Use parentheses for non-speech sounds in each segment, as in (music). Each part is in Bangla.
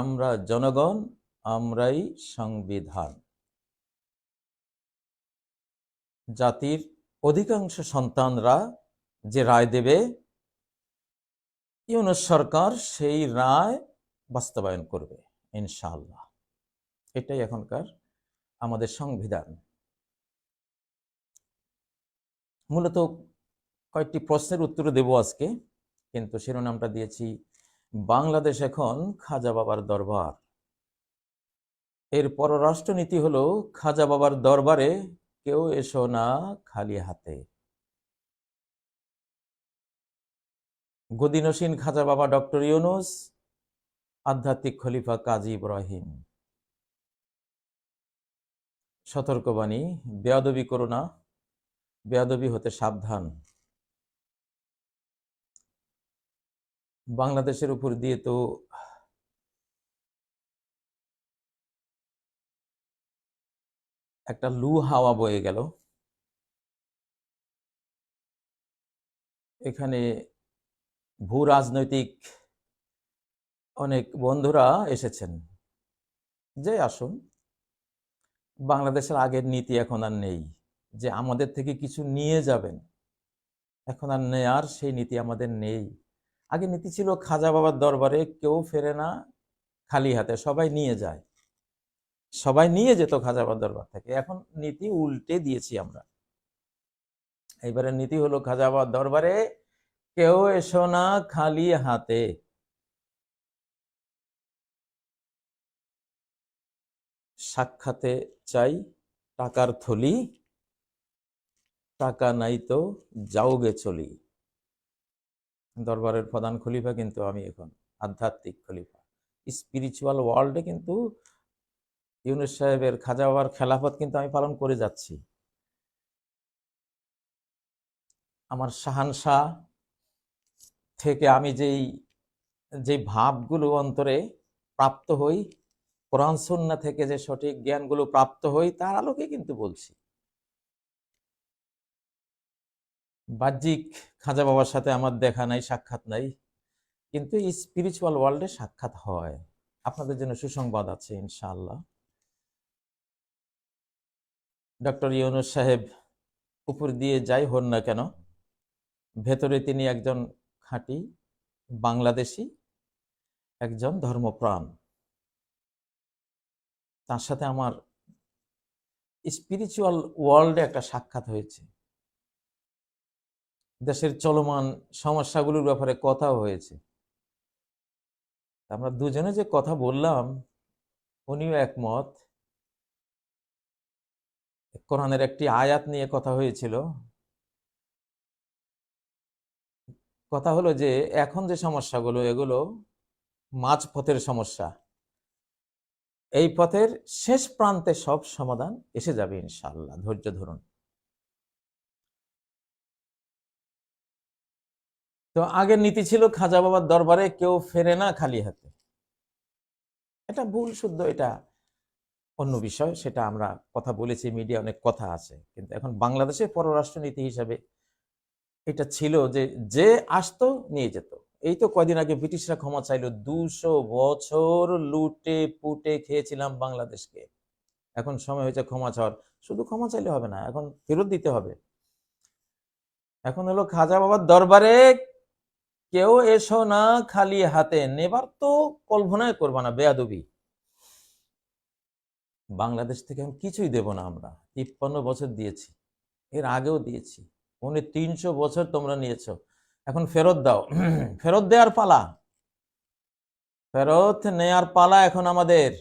আমরা জনগণ, আমরাই সংবিধান। জাতির অধিকাংশ সন্তানরা যে রায় দেবে, ইউনুস সরকার সেই রায় বাস্তবায়ন করবে, ইনশাআল্লাহ। এটাই এখনকার আমাদের সংবিধান। মূলত কয়েকটি প্রশ্নের উত্তর দেব আজকে, কিন্তু শিরোনামটা দিয়েছি বাংলাদেশ এখন খাজা বাবার দরবার। এর পররাষ্ট্রনীতি হলো, খাজা বাবার দরবারে কেউ এসো না খালি হাতে। গদিনসীন খাজা বাবা ডক্টর ইউনুস, আধ্যাত্মিক খলিফা কাজী ইব্রাহিম। সতর্কবাণী, বেয়াদবি করো না, বেয়াদবি হতে সাবধান। বাংলাদেশের উপর দিয়ে তো একটা লু হাওয়া বয়ে গেল। এখানে ভূ রাজনৈতিক অনেক বন্ধুরা এসেছেন। যে আসুন, বাংলাদেশের আগের নীতি এখন আর নেই। যে আমাদের থেকে কিছু নিয়ে যাবেন, এখন আর নেয়ার সেই নীতি আমাদের নেই। আগে নীতি ছিল খাজা বাবার দরবারে কেউ ফেরে না খালি হাতে, সবাই নিয়ে যায়। সবাই নিয়ে যেত খাজা বাবার দরবার থেকে। এখন নীতি উল্টে দিয়েছি আমরা। এইবারের নীতি হলো খাজা বাবার দরবারে কেউ এসো না খালি হাতে। সাক্ষাতে চাই টাকার থলি, টাকা নাই তো যাওগে চলি। দরবারের প্রধান খলিফা কিন্তু আমি এখন, আধ্যাত্মিক খলিফা। স্পিরিচুয়াল ওয়ার্ল্ডে কিন্তু ইউনুস সাহেবের খাজা বাবার খেলাফত কিন্তু আমি পালন করে যাচ্ছি। আমার শাহানশাহ থেকে আমি যেই যে ভাবগুলো অন্তরে প্রাপ্ত হই, কোরআন সুন্না থেকে যে সঠিক জ্ঞানগুলো প্রাপ্ত হই, তার আলোকে কিন্তু বলছি। বাহ্যিক খাজা বাবার সাথে আমার দেখা নাই, সাক্ষাৎ নাই, কিন্তু এই স্পিরিচুয়াল ওয়ার্ল্ডে সাক্ষাৎ হয়। আপনাদের জন্য সুসংবাদ আছে, ইনশাআল্লাহ। ডক্টর ইউনুস সাহেব উপর দিয়ে যাই হন না কেন, ভেতরে তিনি একজন খাঁটি বাংলাদেশি, একজন ধর্মপ্রাণ। তার সাথে আমার স্পিরিচুয়াল ওয়ার্ল্ডে একটা সাক্ষাৎ হয়েছে। দেশের চলমান সমস্যাগুলোর ব্যাপারে কথাও হয়েছে। আমরা দুজনে যে কথা বললাম, উনিও একমত। কোরআনের একটি আয়াত নিয়ে কথা হয়েছিল। কথা হলো যে, এখন যে সমস্যাগুলো, এগুলো মাঝ পথের সমস্যা। এই পথের শেষ প্রান্তে সব সমাধান এসে যাবে ইনশাল্লাহ ধৈর্য ধরুন। তো আগের নীতি ছিল খাজা বাবার দরবারে কেউ ফেরে না খালি হাতে। এটা ভুল শুদ্ধ, এটা অন্য বিষয়, সেটা আমরা কথা বলেছি মিডিয়া অনেক কথা আছে। কিন্তু এখন বাংলাদেশে পররাষ্ট্র নীতি হিসাবে এটা ছিল যে যে আসতো নিয়ে যেত। এই তো কয়দিন আগে ব্রিটিশরা ক্ষমা চাইলো, দুশো বছর লুটে পুটে খেয়েছিলাম বাংলাদেশকে। এখন সময় হয়েছে ক্ষমা চাওয়ার। শুধু ক্ষমা চাইলে হবে না, এখন ফেরত দিতে হবে। এখন হলো খাজা বাবার দরবারে কেউ এসো না খালি হাতে, নেবার তো কল্পনায় করবা না, বেয়াদবি। বাংলাদেশ থেকে আমি কিছুই দেব না আমরা। তিপ্পান্ন বছর দিয়েছি, এর আগেও দিয়েছি। উনি তিনশো বছর তোমরা নিয়েছো। এখন ফেরত দাও। (clears throat) ফেরত দেওয়ার পালা। ফেরত নেয়ার পালা এখন আমাদের।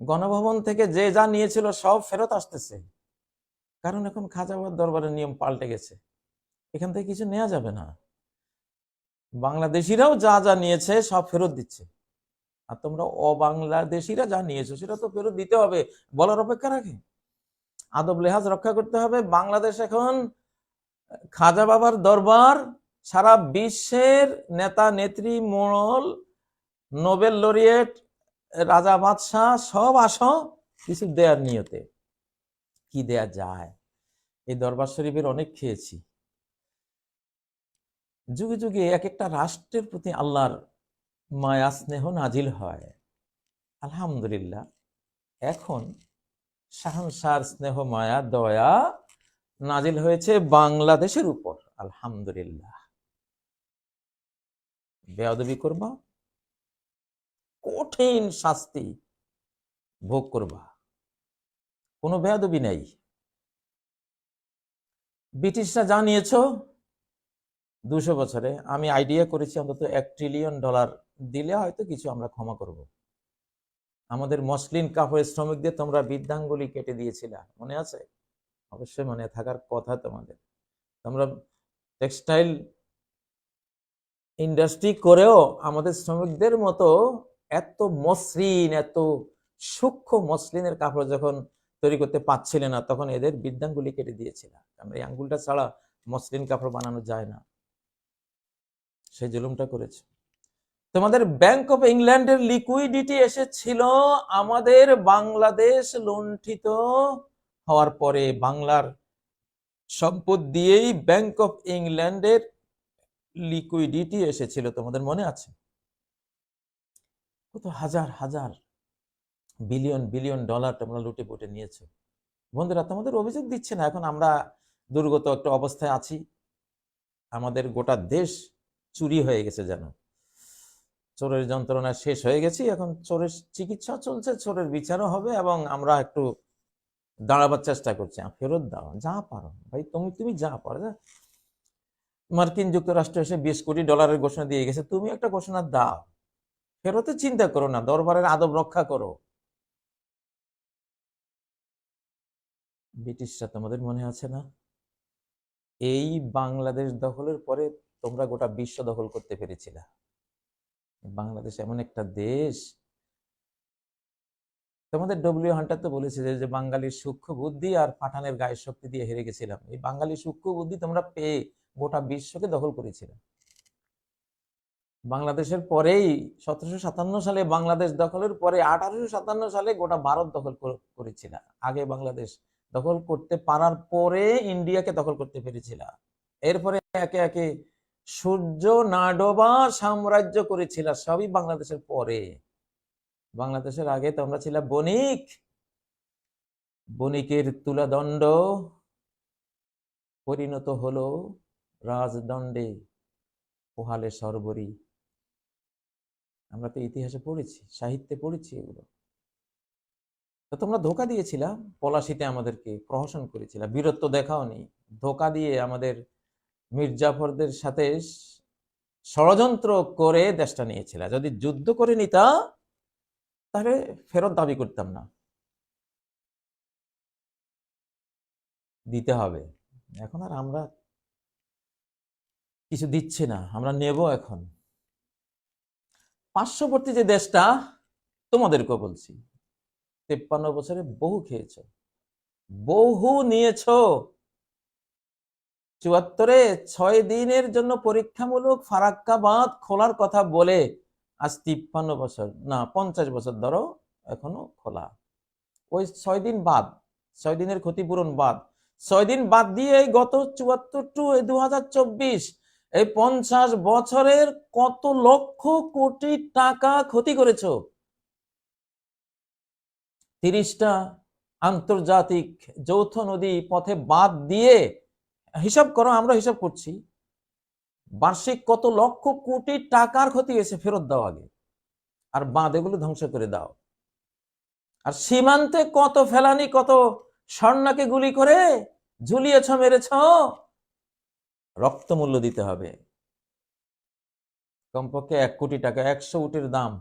গণভবন থেকে যে যা নিয়েছিল সব ফেরত আসতেছে। কারণ এখন খাজাবাদ দরবারের নিয়ম পাল্টে গেছে। এখান থেকে কিছু নেওয়া যাবে না। বাংলাদেশিরাও যা যা নিয়েছে সব ফেরত দিচ্ছে। আর তোমরা অবাংলাদেশিরা যা নিয়েছো সেটা তো ফেরত দিতে হবে বলার অপেক্ষা রাখে। আদব লেহাজ রক্ষা করতে হবে। বাংলাদেশ এখন খাজা বাবার দরবার, সারা বিশ্বের নেতা, নেত্রী, মোড়ল, নোবেল লরিয়েট, রাজা বাদশাহ সব আসো কিছু দেয়ার নিয়তে। কি দেয়া যায়? এই দরবার শরীফের অনেক খেয়েছি। যুগে যুগে এক একটা রাষ্ট্রের প্রতি আল্লাহর মায়া, স্নেহ নাজিল হয়। আলহামদুলিল্লাহ, এখন শাহনশার স্নেহ, মায়া, দয়া নাজিল হয়েছে বাংলাদেশের উপর। আলহামদুলিল্লাহ। বেয়াদবি করবা, কঠিন শাস্তি ভোগ করবা। কোনো বেয়াদবি নেই। ব্রিটিশরা জানিয়েছ দুশো বছরে। আমি আইডিয়া করেছি অন্তত এক ট্রিলিয়ন ডলার দিলে হয়তো কিছু আমরা ক্ষমা করব। আমাদের মসলিন কাপড়ের শ্রমিকদের তোমরা বৃদ্ধাঙ্গুলি কেটে দিয়েছিলা, মনে আছে? অবশ্যই মনে থাকার কথা তোমাদের। তোমরা টেক্সটাইল ইন্ডাস্ট্রি করেও আমাদের শ্রমিকদের মতো এত মসৃণ, এত সূক্ষ্ম মসলিনের কাপড় যখন তৈরি করতে পারছিলে না, তখন এদের বৃদ্ধাঙ্গুলি কেটে দিয়েছিল। কারণ এই আঙ্গুলটা ছাড়া মসলিন কাপড় বানানো যায় না। সেই জুলুমটা করেছে। তোমাদের ব্যাংক অফ ইংল্যান্ডের লিকুইডিটি এসেছিল আমাদের বাংলাদেশ লুণ্ঠিত হওয়ার পরে। বাংলার সম্পদ দিয়েই ব্যাংক অফ ইংল্যান্ডের লিকুইডিটি এসেছিল, তোমাদের মনে আছে? কত হাজার হাজার বিলিয়ন বিলিয়ন ডলার তোমরা লুটে পুটে নিয়েছো। বন্ধুরা, তোমাদের অভিযোগ দিচ্ছে না, এখন আমরা দুর্গত একটা অবস্থায় আছি। আমাদের গোটা দেশ চুরি হয়ে গেছে যেন। চোরের যন্ত্রণা শেষ হয়ে গেছি, এখন চোরের চিকিৎসা চলছে, চোরের বিচারও হবে এবং আমরা একটু দাঁড়াবার চেষ্টা করছি। ফেরত দাও, যা পারো। ভাই, তুমি তুমি যা পারো। মার্কিন যুক্তরাষ্ট্র এসে বিশ কোটি ডলারের ঘোষণা দিয়ে গেছে, তুমি একটা ঘোষণা দাও। ফেরতে চিন্তা করো না, দরবারের আদব রক্ষা করো। ব্রিটিশরা তোমাদের মনে আছে না? এই বাংলাদেশ দখলের পরে তোমরা গোটা বিশ্ব দখল করতে পেরেছিলা। বাংলাদেশ এমন একটা দেশ। তোমাদের ডব্লিউ হান্টার তো বলেছে যে- বাঙালির সূক্ষ্ম বুদ্ধি আর পাঠানের গায়ের শক্তি দিয়ে হেরে গেছিলাম। এই বাঙালির সূক্ষ্ম বুদ্ধি তোমরা পেয়ে গোটা বিশ্বকে দখল করেছিলে। বাংলাদেশের পরেই সতেরোশো সাতান্ন সালে বাংলাদেশ দখলের পরে আঠারোশো সাতান্ন সালে গোটা ভারত দখল করেছিল। আগে বাংলাদেশ দখল করতে পারার পরে ইন্ডিয়াকে দখল করতে পেরেছিল। এরপরে একে একে সূর্য নাডোবা সাম্রাজ্য করেছিল, সবই বাংলাদেশের পরে। বাংলাদেশের আগে তোমরা ছিল বণিক। বণিকের তুলাদণ্ড পরিণত হলো রাজদণ্ডে, পোহালে সর্বরী। আমরা তো ইতিহাসে পড়েছি, সাহিত্যে পড়েছি এগুলো। তো তোমরা ধোকা দিয়েছিলা, পলাশিতে আমাদেরকে প্রহসন করেছিলা, বীরত্ব দেখাওনি, ধোকা দিয়ে আমাদের মির্জাফরদের সাথে ষড়যন্ত্র করে দেশটা নিয়েছিলা। যদি যুদ্ধ করে নিতা, তাহলে ফেরত দাবি করতাম না। দিতে হবে। এখন আর আমরা কিছু দিচ্ছি না, আমরা নেব এখন। পার্শ্ববর্তী যে দেশটা তোমাদেরকে বলছি, তেপ্পান্ন বছরে বহু খেয়েছ, বহু নিয়েছ। চুয়াত্তরে ছয় দিনের জন্য পরীক্ষামূলক ফারাক্কা বাঁধ খোলার কথা বলে আজ তিপ্পান্ন বছর, না, পঞ্চাশ বছর ধরো এখনও খোলা। ওই ছয় দিন বাদ, ছয় দিনের ক্ষতিপূরণ বাদ। ছয় দিন বাদ দিয়ে এই গত চুয়াত্তর টু দু হাজার চব্বিশ, এই পঞ্চাশ বছরের কত লক্ষ কোটি টাকা ক্ষতি করেছ? তিরিশটা আন্তর্জাতিক যৌথ নদী পথে বাদ দিয়ে হিসাব করো, আমরা হিসাব করছি, বার্ষিক কত লক্ষ কোটি টাকার ক্ষতি হয়েছে ফেরত দাও আগে, আর বাঁধ এগুলো ধ্বংস করে দাও। আর সীমান্তে কত ফেলানি, কত স্বর্ণাকে গুলি করে ঝুলিয়েছ, মেরেছ, রক্ত মূল্য দিতে হবে। কমপক্ষে এক কোটি টাকা, একশো উটের দাম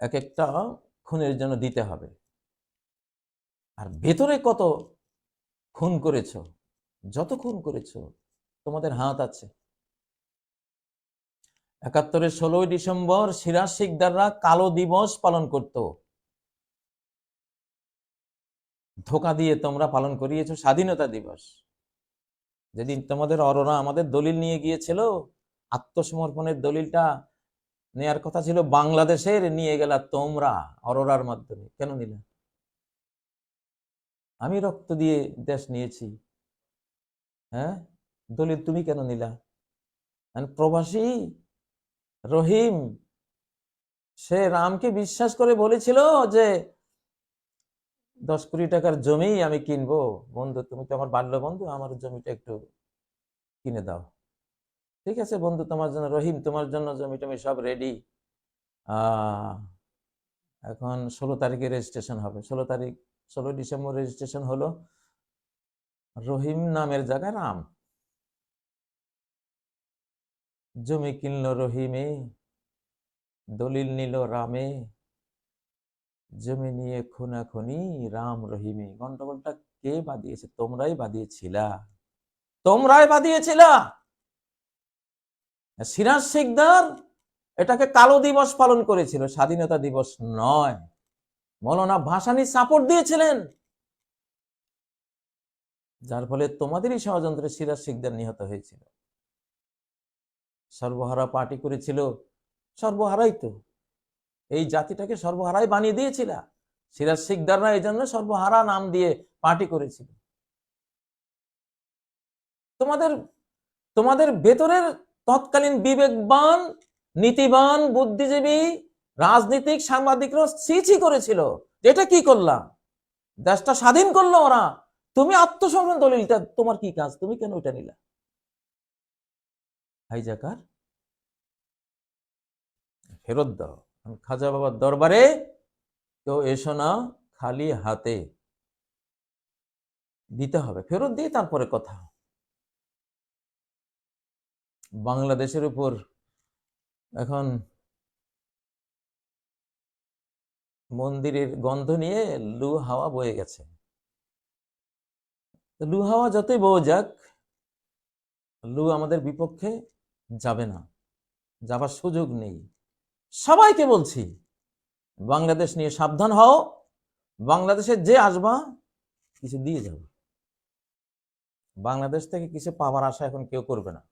এক একটা খুনের জন্য দিতে হবে। আর ভেতরে কত খুন করেছ যত খুন করেছ, তোমাদের হাত আছে। একাত্তরের ষোলোই ডিসেম্বর সিরাজ শিকদাররা কালো দিবস পালন করত। ধোকা দিয়ে তোমরা পালন করিয়েছো স্বাধীনতা দিবস। যেদিন তোমাদের অরোরা আমাদের দলিল নিয়ে গিয়েছিল, আত্মসমর্পণের দলিলটা নেয়ার কথা ছিল বাংলাদেশের, নিয়ে গেলা তোমরা অরোরার মাধ্যমে। কেন নিলে? আমি রক্ত দিয়ে দেশ নিয়েছি। হ্যাঁ? দলিল তুমি কেন নিলা? প্রবাসী রহিম, সে রামকে বিশ্বাস করে বলেছিল যে, দশ কোটি টাকার জমি আমি কিনবো। বন্ধু, তুমি তো আমার বাল্য বন্ধু, আমার জমিটা একটু কিনে দাও। ঠিক আছে, বন্ধু, তোমার জন্য, রহিম, তোমার জন্য জমি টমি সব রেডি এখন ষোলো তারিখে রেজিস্ট্রেশন হবে। ষোলো তারিখ, ষোলো ডিসেম্বর রেজিস্ট্রেশন হলো। রহিম নামের জায়গায় রাম। জমি কিনলো রহিমে, দলিল নিল রামে। জমি নিয়ে খুনাখুনি রাম রহিমে। গন্ডগোলটা কে বাদিয়েছে তোমরাই বাদিয়েছিলা তোমরাই বাদিয়েছিলা সিরাজ শিকদার এটাকে কালো দিবস পালন করেছিল, স্বাধীনতা দিবস নয়। মৌলানা ভাসানি সাপোর্ট দিয়েছিলেন। যার ফলে তোমাদেরই ষড়যন্ত্রে সিরাজ শিকদার নিহত হয়েছিল। সর্বহারা পার্টি করেছিল সর্বহারাই তো। এই জাতিটাকে সর্বহারাই বানিয়ে দিয়েছিল। সিরাজ শিকদাররা এই জন্য সর্বহারা নাম দিয়ে পার্টি করেছিল। তোমাদের তোমাদের ভেতরের তৎকালীন বিবেকবান, নীতিবান, বুদ্ধিজীবী, রাজনীতিক, সাংবাদিকরা ছিছি করেছিল এটা কি করলাম? দেশটা স্বাধীন করল ওরা। তুমি আত্মসমর্পণ দলিলটা তোমার কি কাজ? তুমি কেন ওইটা নিলা? হাইজাকার? ফেরত দাও। খাজা বাবার দরবারে কেউ এসো না, খালি হাতে। দিতে হবে। ফেরত দিয়ে তারপরে কথা। বাংলাদেশের উপর এখন মন্দিরের গন্ধ নিয়ে লু হাওয়া বয়ে গেছে। লু হাওয়া যতই বয়ে যাক, লু আমাদের বিপক্ষে যাবে না। যাবার সুযোগ নেই। সবাইকে বলছি, বাংলাদেশ নিয়ে সাবধান হও। বাংলাদেশে যে আসবা, কিছু দিয়ে যাবে। বাংলাদেশ থেকে কিছু পাওয়ার আশা এখন কেউ করবে না।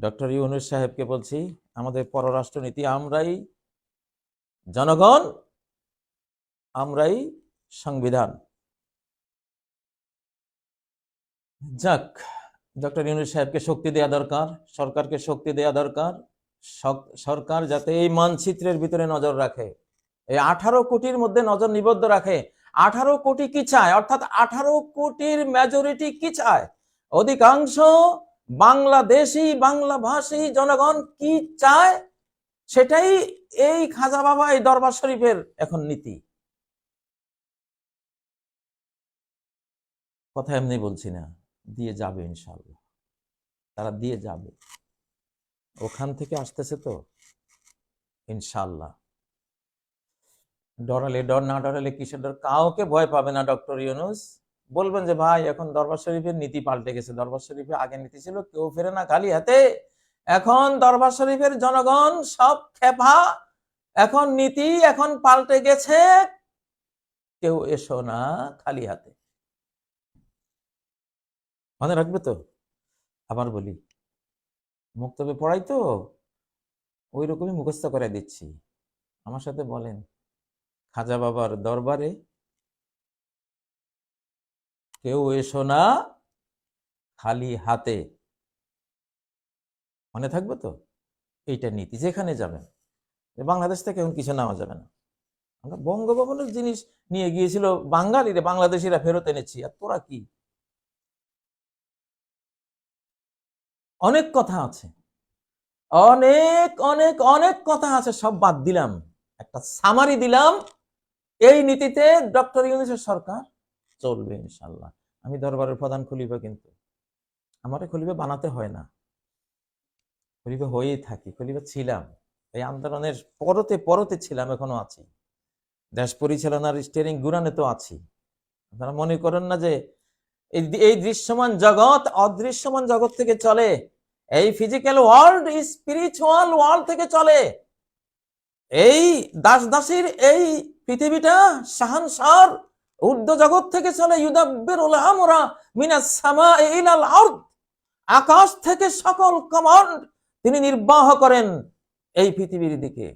ডক্টর ইউনুস সাহেবকে বলছি, আমাদের পররাষ্ট্রনীতি আমরাই, জনগণ আমরাই সংবিধান। যাক, ডক্টর ইউনুস সাহেবকে শক্তি দেওয়া দরকার, সরকারকে শক্তি দেওয়া দরকার সরকার যাতে এই মানচিত্রের ভিতরে নজর রাখে। এই আঠারো কোটির মধ্যে নজর নিবদ্ধ রাখে। আঠারো কোটি কি চায়? অর্থাৎ আঠারো কোটির মেজরিটি কি চায়? অধিকাংশ বাংলাদেশি বাংলা ভাষী জনগণ কি চায়? সেটাই এই খাজা বাবা, এই দরবার শরীফের এখন নীতি। কথা এমনি বলছি না। দিয়ে যাবে ইনশাল্লাহ তারা দিয়ে যাবে। ওখান থেকে আসতেছে তো? ইনশাল্লাহ ডরালে ডর, না ডরালে কিসের ডর? কাউকে ভয় পাবে না, ডক্টর ইউনুস। বলবেন যে, ভাই, এখন দরবার শরীফের নীতি পাল্টে গেছে। দরবার শরীফে আগে নীতি ছিল, কেউ ফেরে না খালি হাতে। এখন দরবার শরীফের জনগণ সব খেপা। এখন নীতি এখন পাল্টে গেছে। কেউ এসো না খালি হাতে। মনে রাখবে তো? আবার বলি মুক্তবে পড়াই তো ওই রকমই মুখস্থ করে দিচ্ছি। আমার সাথে বলেন, খাজা বাবার দরবারে কেউ এসো না খালি হাতে। মনে থাকবে তো? এইটা নীতি, যেখানে যাবেন। বাংলাদেশ থেকে এখন কিছু নেওয়া যাবে না। আমরা বঙ্গভবনের জিনিস নিয়ে গিয়েছিল বাঙালিরা, বাংলাদেশিরা ফেরত এনেছি, আর তোরা কি? অনেক কথা আছে। অনেক অনেক অনেক কথা আছে, সব বাদ দিলাম। একটা সামারি দিলাম। এই নীতিতে ডক্টর ইউনিসের সরকার চলবে ইনশাল্লাহ আমি দরবারের প্রধান খলিফা কিন্তু। আমারে খলিফা বানাতে হয় না। খলিফা হয়েই থাকি, খলিফা ছিলাম। এই আন্দোলনের পরতে পরতে ছিলাম, এখনও আছি। দেশ পরিচালনার স্টিয়ারিং গুরানে তো আছি। আপনারা মনে করেন না যে এই দৃশ্যমান জগৎ অদৃশ্যমান জগৎ থেকে চলে এই ফিজিক্যাল ওয়ার্ল্ড স্পিরিচুয়াল ওয়ার্ল্ড থেকে চলে। এই দাস দাসীর এই পৃথিবীটা শাহানশার ঊর্ধ্ব জগৎ থেকে চলে। ইউদাব্বির উলহামরা মিনাস সামা ইলাল আকাশ থেকে সকল কমান্ড তিনি নির্বাহ করেন এই পৃথিবীর দিকে।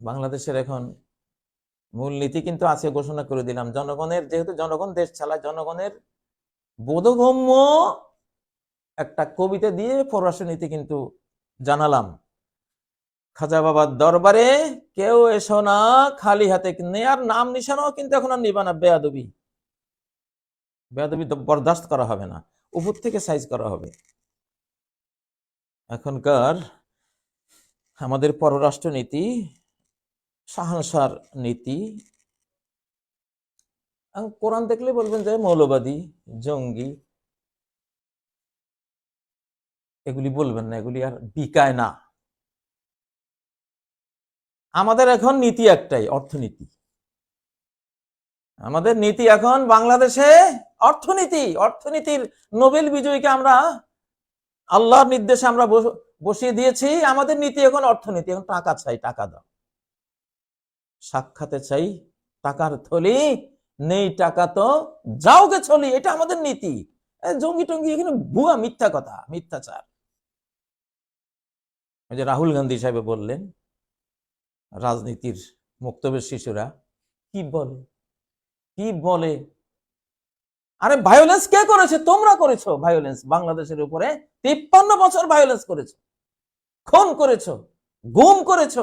বাংলাদেশের এখন মূলনীতি কিন্তু আছে, ঘোষণা করে দিলাম। জনগণের, যেহেতু জনগণ দেশ চালায়, জনগণের বোধগম্য একটা কবিতা দিয়ে পররাষ্ট্রনীতি কিন্তু জানালাম। খাজা বাবার দরবারে কেউ এসো না, খালি হাতে নেয়ার নাম নিশানাও কিন্তু এখন আর নিবা না, বেয়াদবি। বেয়াদবি বরদাস্ত করা হবে না, উপর থেকে সাইজ করা হবে। এখনকার আমাদের পররাষ্ট্র নীতি, সাহসার নীতি কোরআন দেখলে বলবেন যে মৌলবাদী, জঙ্গি, এগুলি বলবেন না, এগুলি আর বিকায় না। আমাদের এখন নীতি একটাই, অর্থনীতি। আমাদের নীতি এখন বাংলাদেশে অর্থনীতি, অর্থনীতির নোবেল বিজয়ীকে আমরা আল্লাহর নির্দেশে আমরা বস- বসিয়ে দিয়েছি, আমাদের নীতি এখন অর্থনীতি, এখন টাকা চাই, টাকা দাও। সাক্ষাতে চাই, টাকার থলি নেই টাকা তো যাওগে চলি এটা আমাদের নীতি। জঙ্গি টঙ্গি এখানে ভুয়া মিথ্যা কথা, মিথ্যাচার। ওই যে রাহুল গান্ধী সাহেব বললেন, রাজনীতির মুক্তবের শিশুরা, কি বলে? কি বলে? আরে ভায়োলেন্স কে করেছে? তোমরা করেছ ভায়োলেন্স বাংলাদেশের উপরে তিপ্পান্ন বছর ভায়োলেন্স করেছ। খুন করেছ, গুম করেছ,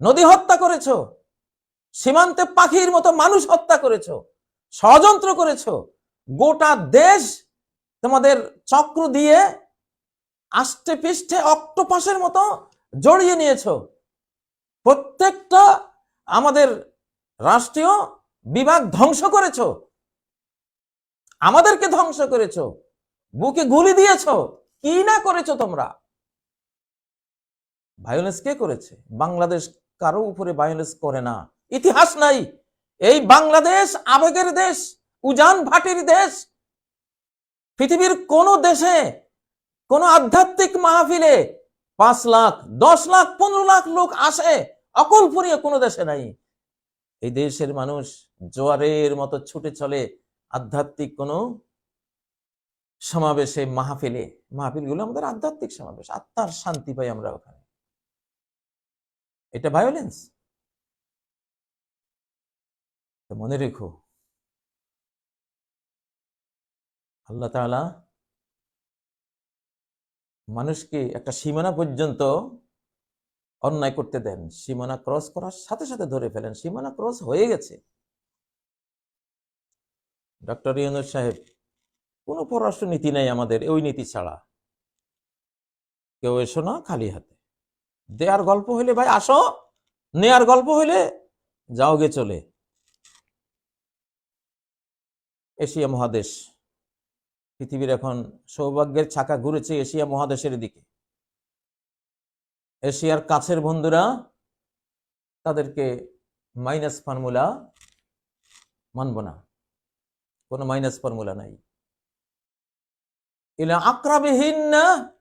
নদী হত্যা করেছ। সীমান্তে পাখির মতো মানুষ হত্যা করেছ, ষড়যন্ত্র করেছ, গোটা দেশ তোমাদের চক্র দিয়ে আষ্টে পৃষ্ঠে অক্টোপাসের মতো জড়িয়ে নিয়েছো। প্রত্যেকটা আমাদের রাষ্ট্রীয় বিভাগ ধ্বংস করেছ। আমাদেরকে ধ্বংস করেছ। বুকে গুলি দিয়েছ। কি না করেছ তোমরা? ভায়োলেন্স কে করেছে? বাংলাদেশ কারও উপরে ভায়োলেন্স করে না। ইতিহাস নাই। এই বাংলাদেশ আবেগের দেশ, উজান ভাটির দেশ। পৃথিবীর কোন দেশে, কোন আধ্যাত্মিক মাহফিলে পাঁচ লাখ, দশ লাখ, পনেরো লাখ লোক আসে, অকল্পনীয় কোনো দেশে নাই। এই দেশের মানুষ জোয়ারের মতো ছুটে চলে আধ্যাত্মিক কোনো সমাবেশে, মাহফিলে। মাহফিলগুলো আমাদের আধ্যাত্মিক সমাবেশ, আত্মার শান্তি পাই আমরা ওখানে। এটা ভায়োলেন্স তো মনে রেখো। আল্লাহ তাআলা মানুষকে একটা সীমানা পর্যন্ত অন্যায় করতে দেন। সীমানা ক্রস করার সাথে সাথে ধরে ফেলেন। সীমানা ক্রস হয়ে গেছে। ডক্টর ইউনুস সাহেব, কোনো পররাষ্ট্র নীতি নাই আমাদের, ওই নীতি ছাড়া। কেউ এসো না খালি হাতে। দেয়ার গল্প হইলে ভাই আসো, নেয়ার গল্প হইলে যাও গে চলে। এশিয়া মহাদেশ। পৃথিবীর এখন সৌভাগ্যের ছাকা ঘুরেছে এশিয়া মহাদেশের দিকে। এশিয়ার কাছের বন্ধুরা, তাদেরকে মাইনাস ফর্মুলা মানব না। কোনো মাইনাস ফর্মুলা নাই। ইলা আক্রাবিহীন না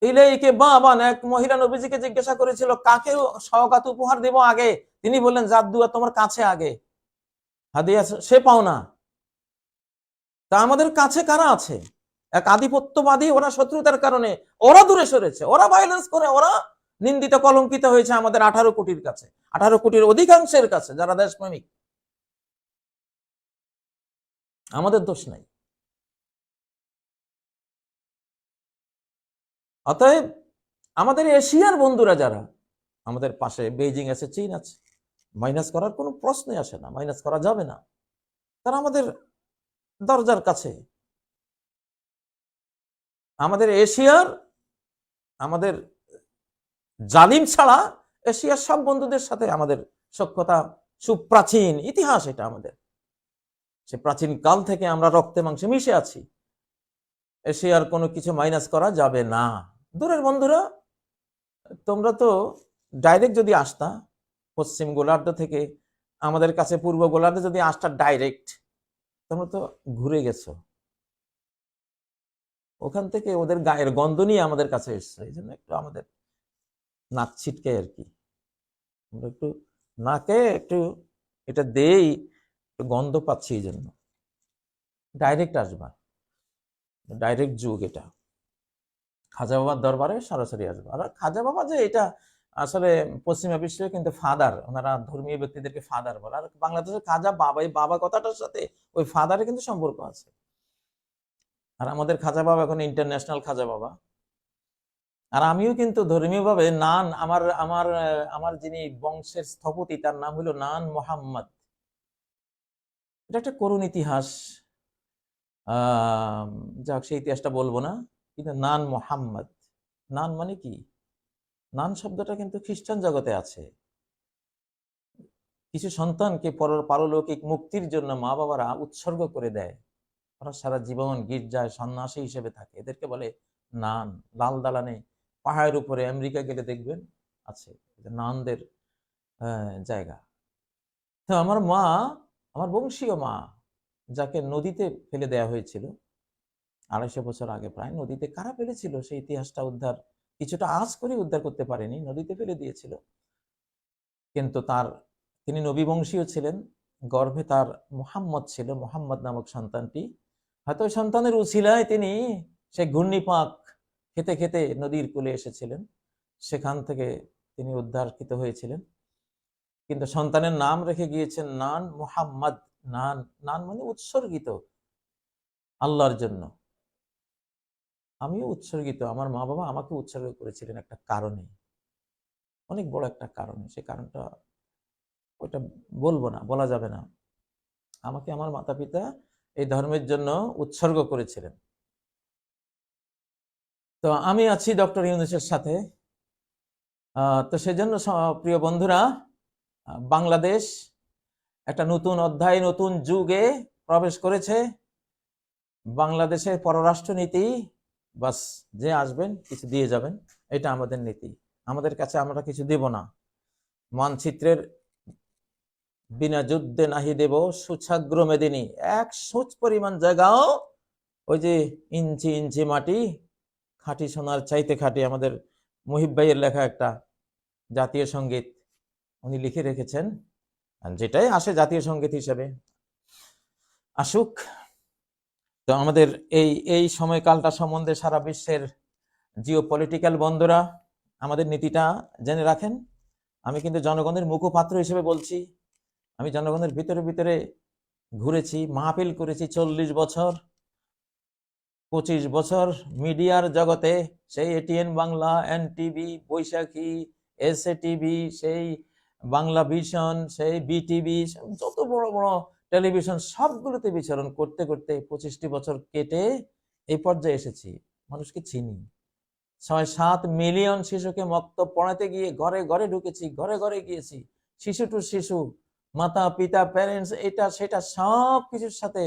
ইলাইকে বাবান, এক মহিলা নবীজিকে জিজ্ঞাসা করেছিল, কাকে সওগাত উপহার দেব আগে? তিনি বললেন, জাদুয়া তোমার কাছে আগে। হাদিয়া সে পাও না। তা আমাদের কাছে কারা আছে? এক আধিপত্যবাদী, ওরা শত্রুতার কারণে, ওরা দূরে সরেছে, ওরা ভায়োলেন্স করে, ওরা নিন্দিত, কলঙ্কিত হয়েছে আমাদের আঠারো কোটির কাছে, আঠারো কোটির অধিকাংশের কাছে, যারা দেশপ্রেমিক। আমাদের দোষ নাই। অতএব আমাদের এশিয়ার বন্ধুরা যারা, আমাদের পাশে বেইজিং আছে, চীন আছে মাইনাস করার কোনো প্রশ্নই আসে না মাইনাস করা যাবে না। তারা আমাদের দরজার কাছে। আমাদের এশিয়ার, আমাদের জালিম ছাড়া এশিয়ার সব বন্ধুদের সাথে আমাদের সক্ষতা সুপ্রাচীন ইতিহাস এটা আমাদের। সে প্রাচীন কাল থেকে আমরা রক্তে মাংসে মিশে আছি। এশিয়ার কোনো কিছু মাইনাস করা যাবে না। দূরের বন্ধুরা, তোমরা তো ডাইরেক্ট যদি আসতা, পশ্চিম গোলার্ধ থেকে আমাদের কাছে পূর্ব গোলার্ধে যদি আসতা ডাইরেক্ট তোমরা তো ঘুরে গেছো। ওখান থেকে ওদের গায়ের গন্ধ নিয়ে আমাদের কাছে এসছে, এই জন্য একটু আমাদের নাক ছিটকে আর কি। আমরা একটু নাকে একটু এটা দেই একটু গন্ধ পাচ্ছি এই জন্য। ডাইরেক্ট আসবা। ডাইরেক্ট যুগ এটা। খাজা বাবার দরবারে সরাসরি আসবে। আর খাজা বাবা যে এটা আসলে পশ্চিমা বিশ্বে কিন্তু ফাদার ওনারা ধর্মীয় ব্যক্তিদেরকে ফাদার বলে। আর বাংলাদেশের খাজা বাবা, এই বাবা কথাটার সাথে ওই ফাদারের কিন্তু সম্পর্ক আছে। আর আমাদের খাজা বাবা এখন ইন্টারন্যাশনাল খাজা বাবা। আর আমিও কিন্তু ধর্মীয়ভাবে নান, আমার আমার আমার যিনি বংশের স্থপতি, তার নাম হলো নান মোহাম্মদ। এটা একটা করুণ ইতিহাস। আহ, যাক, সেই ইতিহাসটা বলব না। কিন্তু নান মোহাম্মদ। নান মানে কি? নান শব্দটা কিন্তু খ্রিস্টান জগতে আছে। কিছু সন্তানকে পর পারলৌকিক মুক্তির জন্য মা বাবারা উৎসর্গ করে দেয়। ওরা সারা জীবন গির্জায় সন্ন্যাসী হিসেবে থাকে। এদেরকে বলে নান। লাল দালানে পাহাড়ের উপরে আমেরিকা গেলে দেখবেন আছে। নানদের জায়গা। তো আমার মা, আমার বংশীয় মা, যাকে নদীতে ফেলে দেয়া হয়েছিল, আড়াইশো বছর আগে প্রায় নদীতে কারা ফেলেছিল সেই ইতিহাসটা উদ্ধার কিছুটা আজ করে উদ্ধার করতে পারেনি, নদীতে ফেলে দিয়েছিল। কিন্তু তার, তিনি নবী বংশীয় ছিলেন, গর্ভে তার মোহাম্মদ ছিল, মোহাম্মদ নামক সন্তানটি। হয়তো সন্তানের উছিলায় তিনি সে ঘূর্ণিপাক খেতে খেতে নদীর কূলে এসেছিলেন। সেখান থেকে তিনি উদ্ধারকৃত হয়েছিলেন। কিন্তু সন্তানের নাম রেখে গিয়েছেন নান মোহাম্মদ, নান নান মানে উৎসর্গিত, আল্লাহর জন্য। আমিও উৎসর্গিত, আমার মা বাবা আমাকে উৎসর্গ করেছিলেন একটা কারণে। অনেক বড় একটা কারণে, সে কারণটা ওটা বলব না, বলা যাবে না। আমাকে আমার মাতা পিতা এই ধর্মের জন্য উৎসর্গ করেছিলেন। তো আমি আছি ডক্টর ইউনুসের সাথে। তো সেজন্য প্রিয় বন্ধুরা বাংলাদেশ একটা নতুন অধ্যায়, নতুন যুগে প্রবেশ করেছে। বাংলাদেশের পররাষ্ট্রনীতি বাস যে আসবেন কিছু দিয়ে যাবেন, এটা আমাদের নীতি। আমাদের কাছে আমরা কিছু দেব না। মানচিত্রের বিনা যুদ্ধে নাহি দেব সুছাগ্র মেদিনী। এক সুচ পরিমাণ জায়গাও ওই যে ইঞ্চি ইঞ্চি মাটি, খাঁটি সোনার চাইতে খাঁটি আমাদের মুহিব ভাইয়ের লেখা একটা জাতীয় সংগীত উনি লিখে রেখেছেন। যেটাই আসে জাতীয় সংগীত হিসেবে। আসুক। তো আমাদের এই এই সময়কালটা সম্বন্ধে সারা বিশ্বের জিও পলিটিক্যাল বন্ধুরা, আমাদের নীতিটা জেনে রাখেন। আমি কিন্তু জনগণের মুখপাত্র হিসেবে বলছি। আমি জনগণের ভিতরে ভিতরে ঘুরেছি, মাহফিল করেছি চল্লিশ বছর। পঁচিশ বছর মিডিয়ার জগতে সেই ATN Bangla N TV Baishakhi S A TV সেই বাংলা ভিশন, সেই বিটিভি যত বড় বড় টেলিভিশন সবগুলোতে বিচরণ করতে করতে পঁচিশটি বছর কেটে এই পর্যায়ে এসেছি। মানুষকে চিনি। ছয় সাত মিলিয়ন শিশুকে মক্ত পড়াতে গিয়ে ঘরে ঘরে ঢুকেছি, ঘরে ঘরে গিয়েছি। শিশু টু শিশু, মাতা, পিতা প্যারেন্টস এটা, সেটা সব কিছুর সাথে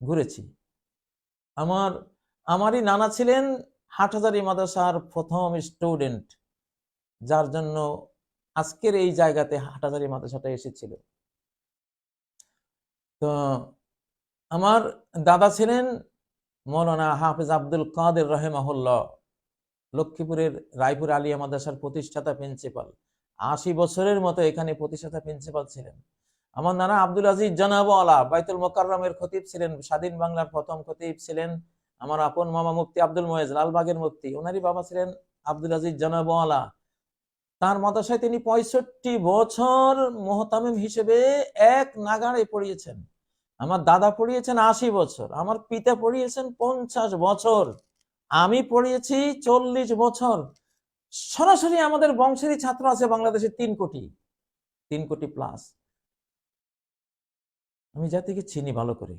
ঘুরেছি। আমার, আমারই নানা ছিলেন হাটহাজারি মাদ্রাসার প্রথম স্টুডেন্ট যার জন্য আজকের এই জায়গাতে হাটহাজারি মাদ্রাসাটা এসেছিল। তো আমার দাদা ছিলেন মৌলানা হাফিজ আব্দুল কাদের রহেমাহুল্লাহ, লক্ষ্মীপুরের রায়পুর আলিয়া মাদ্রাসার প্রতিষ্ঠাতা প্রিন্সিপাল আশি বছরের মতো এখানে প্রতিষ্ঠাতা প্রিন্সিপাল ছিলেন। আমার নানা আব্দুল আজিজ জানাবওয়ালা, বাইতুল মোকাররমের খতিব ছিলেন, স্বাধীন বাংলার প্রথম খতিব ছিলেন আমার আপন মামা মুফতি আব্দুল ময়েজ লালবাগের মুফতি। ওনারই বাবা ছিলেন আব্দুল আজিজ জানাবওয়ালা। তার মাদ্রাসায় তিনি পঁয়ষট্টি বছর মোহতামিম হিসেবে এক নাগাড়ে পড়িয়েছেন। আমার দাদা পড়িয়েছেন আশি বছর, আমার পিতা পড়িয়েছেন পঞ্চাশ বছর, আমি পড়িয়েছি চল্লিশ বছর। সরাসরি আমাদের বংশেরই ছাত্র আছে বাংলাদেশে তিন কোটি তিন কোটি প্লাস আমি জাতিকে চিনি, ভালো করে,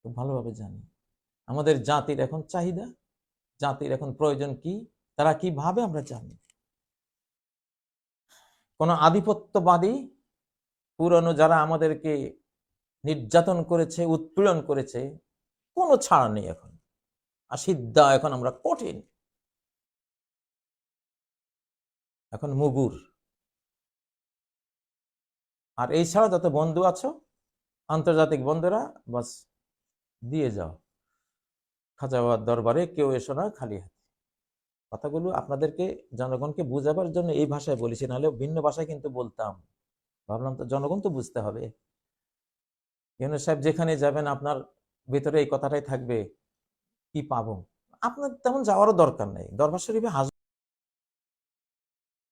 খুব ভালোভাবে জানি। আমাদের জাতির এখন চাহিদা, জাতির এখন প্রয়োজন কি, তারা কি ভাবে আমরা জানি? কোন আধিপত্যবাদী পুরনো যারা আমাদেরকে নির্যাতন করেছে, উৎপীড়ন করেছে, কোনো ছাড় নেই এখন। আর সিদ্ধা এখন আমরা কঠিন। এখন মুগুর। আর এই ছাড়া যত বন্ধু আছো, আন্তর্জাতিক বন্ধুরা, বাস, দিয়ে যাও। খাজা বাবার দরবারে কেউ এসো না, খালি হাতে। কথাগুলো আপনাদেরকে জনগণকে বুঝাবার জন্য এই ভাষায় বলেছি, নাহলে ভিন্ন ভাষায় কিন্তু বলতাম। ভাবলাম তো জনগণ তো বুঝতে হবে। ইউনুস সাহেব যেখানে যাবেন, আপনার ভেতরে এই কথাটাই থাকবে, কি পাবো? আপনার তেমন যাওয়ারও দরকার নেই। দরবার শরীফে হাজ